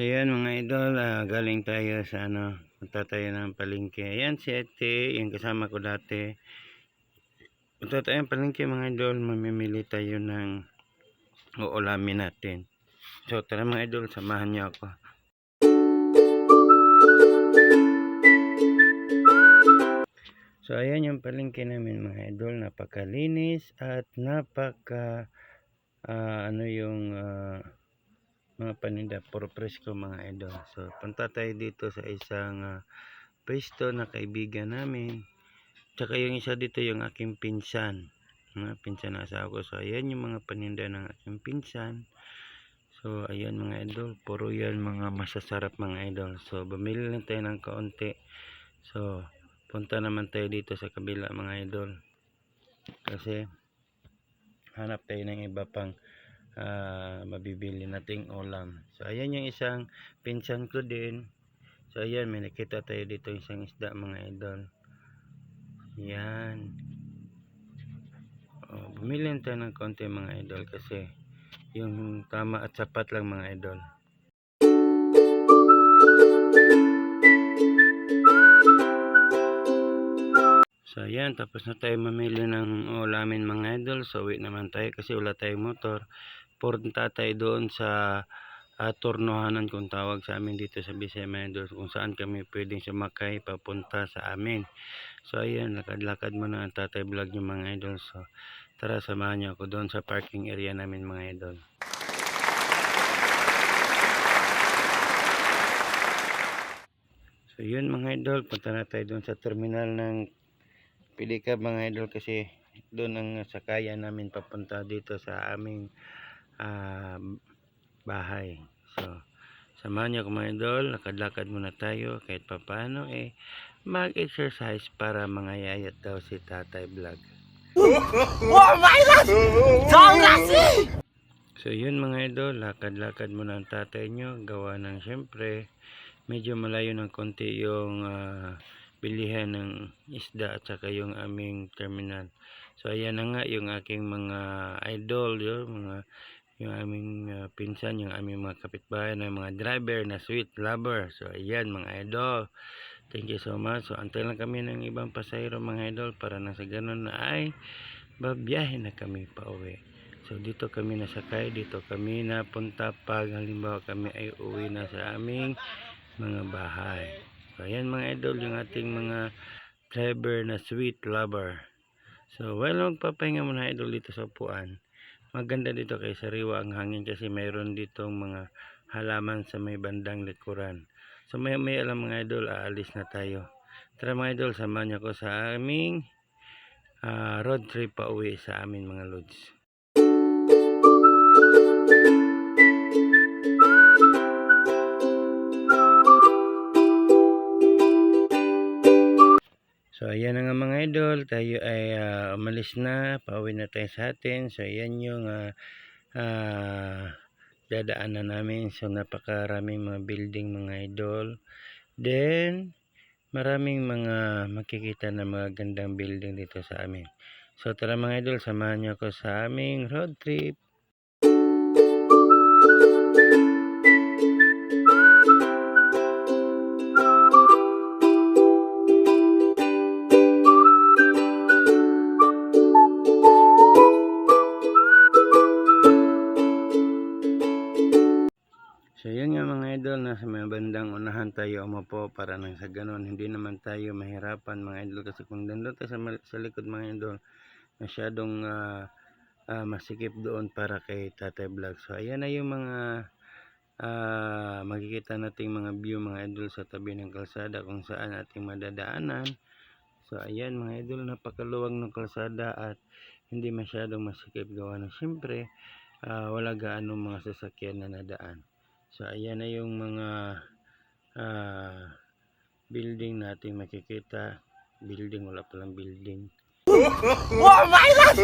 So yan mga idol, ah, galing tayo sa ano, punta tayo ng palengke. Ayan si Ate, yung kasama ko dati. Punta tayo ng palengke mga idol, mamimili tayo ng uulamin natin. So tara mga idol, samahan niyo ako. So ayan yung palengke namin mga idol, napakalinis at napaka ah, ano yung ah, mga paninda puro presko mga idol. So punta tayo dito sa isang ah, pwesto na kaibigan namin. Tsaka yung isa dito yung aking pinsan. Mga pinsan na asawa ko. So ayan yung mga paninda ng aking pinsan. So ayan mga idol, puro yan mga masasarap mga idol. So bumili lang tayo ng kaunti. So punta naman tayo dito sa kabila mga idol. Kasi hanap tayo ng iba pang ah, mabibili nating ulam. So ayan yung isang pinsan ko din. So ayan may nakita tayo dito isang isda mga idol. Yan. Oh, bumili tayo ng konti mga idol kasi yung tama at sapat lang mga idol. So ayan, tapos na tayo mamili ng ulamin mga idol. So uwi naman tayo kasi wala tayong motor. Punta tayo doon sa uh, turnohanan kung tawag sa amin dito sa Bisaya idol. Kung saan kami pwedeng sumakay papunta sa amin. So ayan, lakad-lakad muna ang tatay vlog yung mga idol. So tara samahan niyo ako doon sa parking area namin mga idol. So yun mga idol, punta na tayo doon sa terminal ng Pilikab mga idol kasi doon ang sakayan namin papunta dito sa aming ah, bahay. So, samahan ako mga idol, lakad-lakad muna tayo kahit papaano eh mag-exercise para mangayayat daw si Tatay Vlog. Oh my God! So yun mga idol, lakad-lakad muna ang tatay nyo, gawa ng syempre medyo malayo ng konti yung ah, bilihan ng isda at saka yung aming terminal. So ayan na nga yung aking mga idol, yung mga yung aming ah, pinsan, yung aming mga kapitbahay na mga driver na sweet lover. So ayan mga idol. Thank you so much. So antay lang kami ng ibang pasahero mga idol para na sa ganun na ay babiyahe na kami pa uwi. So dito kami nasakay, dito kami napunta pag halimbawa kami ay uwi na sa aming mga bahay. Ayan mga idol yung ating mga driver na sweet lover. So while magpapahinga muna idol dito sa upuan, maganda dito kay sariwa ang hangin kasi mayroon ditong mga halaman sa may bandang likuran. So may may alam mga idol, aalis na tayo. Tara mga idol, samahan niyo ako sa aming ah, road trip pa uwi sa amin mga lods. So ayan na nga mga idol, tayo ay ah, umalis na, pauwi na tayo sa atin. So ayan yung ah, ah, dadaanan namin. So napakaraming mga building mga idol. Then maraming mga makikita na mga gandang building dito sa amin. So tara mga idol, samahan niyo ako sa aming road trip. So yun nga mga idol, nasa may bandang unahan tayo umupo para nang sa ganun, hindi naman tayo mahirapan mga idol kasi kung nandun tayo sa, sa likod mga idol, masyadong ah, ah, masikip doon para kay Tatay Vlog. So ayan na yung mga ah, makikita nating mga view mga idol sa tabi ng kalsada kung saan ating madadaanan. So ayan mga idol, napakaluwag ng kalsada at hindi masyadong masikip gawa na siyempre ah, wala gaano mga sasakyan na nadaan. So ayan na yung mga ah, building nating makikita. Building, wala palang building. Oh my God!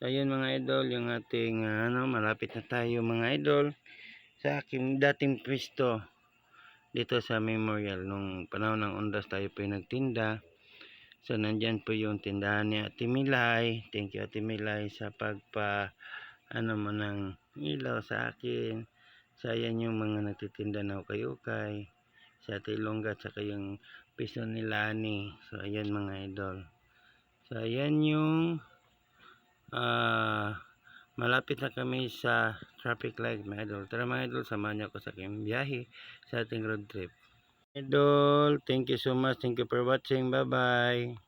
So ayan mga idol, yung ating ah, ano, malapit na tayo mga idol sa aking dating pwesto dito sa memorial nung panahon ng Ondas tayo po yung nagtinda. So nandyan po yung tindahan ni Ate Milay. Thank you Ate Milay sa pagpa ano mo ng ilaw sa akin. So, ayan yung mga nagtitinda na ukay-ukay. Sa Ate Ilongga, tsaka yung piso ni Lani. So, ayan mga idol. So, ayan yung ah malapit na kami sa traffic light mga idol. Tara mga idol, samahan niyo ako sa aking biyahe sa ating road trip. Idol, thank you so much. Thank you for watching. Bye-bye.